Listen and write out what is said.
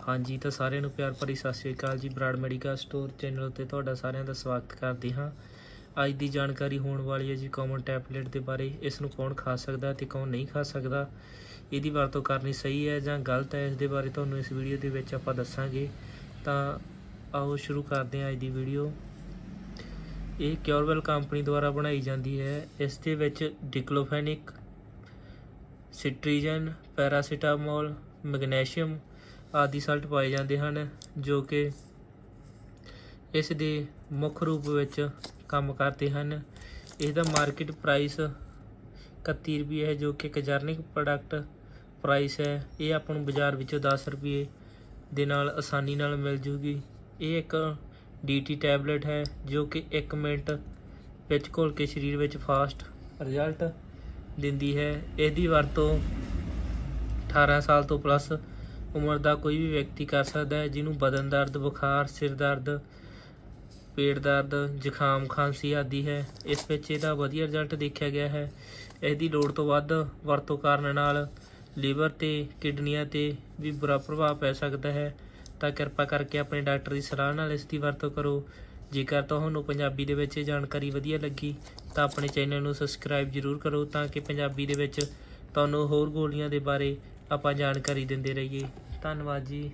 ਹਾਂਜੀ, ਤਾਂ ਸਾਰਿਆਂ ਨੂੰ ਪਿਆਰ ਭਰੀ ਸਤਿ ਸ਼੍ਰੀ ਅਕਾਲ ਜੀ। ਬਰਾੜ ਮੈਡੀਕਲ ਸਟੋਰ ਚੈਨਲ ਉੱਤੇ ਤੁਹਾਡਾ ਸਾਰਿਆਂ ਦਾ ਸਵਾਗਤ ਕਰਦੇ ਹਾਂ। ਅੱਜ ਦੀ ਜਾਣਕਾਰੀ ਹੋਣ ਵਾਲੀ ਹੈ ਜੀ ਕਾਮਨ ਟੈਬਲੇਟ ਦੇ ਬਾਰੇ। ਇਸ ਨੂੰ ਕੌਣ ਖਾ ਸਕਦਾ ਤੇ ਕੌਣ ਨਹੀਂ ਖਾ ਸਕਦਾ, ਇਹਦੀ ਵਰਤੋਂ ਕਰਨੀ ਸਹੀ ਹੈ ਜਾਂ ਗਲਤ ਹੈ, ਇਸ ਦੇ ਬਾਰੇ ਤੁਹਾਨੂੰ ਇਸ ਵੀਡੀਓ ਦੇ ਵਿੱਚ ਆਪਾਂ ਦੱਸਾਂਗੇ। ਤਾਂ ਆਓ ਸ਼ੁਰੂ ਕਰਦੇ ਹਾਂ ਅੱਜ ਦੀ ਵੀਡੀਓ। ਇਹ ਕਿਉਰਵੈਲ ਕੰਪਨੀ ਦੁਆਰਾ ਬਣਾਈ ਜਾਂਦੀ ਹੈ। ਇਸ ਦੇ ਵਿੱਚ ਡਿਕਲੋਫੈਨਿਕ, ਸਿਟਰੀਜਨ, ਪੈਰਾਸੀਟਾਮੋਲ, ਮੈਗਨੀਸ਼ੀਅਮ ਆਦਿ ਸਲਟ ਪਾਏ ਜਾਂਦੇ ਹਨ, ਜੋ ਕਿ ਇਸ ਦੇ ਮੁੱਖ ਰੂਪ ਵਿੱਚ ਕੰਮ ਕਰਦੇ ਹਨ। ਇਸ ਦਾ ਮਾਰਕੀਟ ਪ੍ਰਾਈਸ 31 ਰੁਪਏ ਹੈ, ਜੋ ਕਿ ਇੱਕ ਜਰਨਿਕ ਪ੍ਰੋਡਕਟ ਪ੍ਰਾਈਸ ਹੈ। ਇਹ ਆਪਾਂ ਨੂੰ ਬਾਜ਼ਾਰ ਵਿੱਚੋਂ 10 ਰੁਪਏ ਦੇ ਨਾਲ ਆਸਾਨੀ ਨਾਲ ਮਿਲ ਜੂਗੀ। ਇਹ ਇੱਕ ਡੀਟੀ ਟੈਬਲੇਟ ਹੈ, ਜੋ ਕਿ 1 ਮਿੰਟ ਵਿੱਚ ਘੋਲ ਕੇ ਸਰੀਰ ਵਿੱਚ ਫਾਸਟ ਰਿਜ਼ਲਟ ਦਿੰਦੀ ਹੈ। ਇਹਦੀ ਵਰਤੋਂ 18 ਸਾਲ ਤੋਂ ਪਲੱਸ ਉਮਰ ਦਾ ਕੋਈ ਵੀ ਵਿਅਕਤੀ ਕਰ ਸਕਦਾ ਹੈ, ਜਿਹਨੂੰ ਬਦਨ ਦਰਦ, ਬੁਖਾਰ, ਸਿਰ ਦਰਦ, ਪੇਟ ਦਰਦ, ਜ਼ੁਕਾਮ, ਖਾਂਸੀ ਆਦਿ ਹੈ। ਇਸ ਵਿੱਚ ਇਹਦਾ ਵਧੀਆ ਰਿਜ਼ਲਟ ਦੇਖਿਆ ਗਿਆ ਹੈ। ਇਹਦੀ ਲੋੜ ਤੋਂ ਵੱਧ ਵਰਤੋਂ ਕਰਨ ਨਾਲ ਲੀਵਰ ਤੇ ਕਿਡਨੀਆਂ ਤੇ ਵੀ ਬੁਰਾ ਪ੍ਰਭਾਵ ਪੈ ਸਕਦਾ ਹੈ। ਤਾਂ ਕਿਰਪਾ ਕਰਕੇ ਆਪਣੇ ਡਾਕਟਰ ਦੀ ਸਲਾਹ ਨਾਲ ਇਸ ਦੀ ਵਰਤੋਂ ਕਰੋ। ਜੇਕਰ ਤੁਹਾਨੂੰ ਪੰਜਾਬੀ ਦੇ ਵਿੱਚ ਇਹ ਜਾਣਕਾਰੀ ਵਧੀਆ ਲੱਗੀ, ਤਾਂ ਆਪਣੇ ਚੈਨਲ ਨੂੰ ਸਬਸਕ੍ਰਾਈਬ ਜ਼ਰੂਰ ਕਰੋ, ਤਾਂ ਕਿ ਪੰਜਾਬੀ ਦੇ ਵਿੱਚ ਤੁਹਾਨੂੰ ਹੋਰ ਗੋਲੀਆਂ ਦੇ ਬਾਰੇ ਆਪਾਂ ਜਾਣਕਾਰੀ ਦਿੰਦੇ ਰਹੀਏ। ਧੰਨਵਾਦ ਜੀ।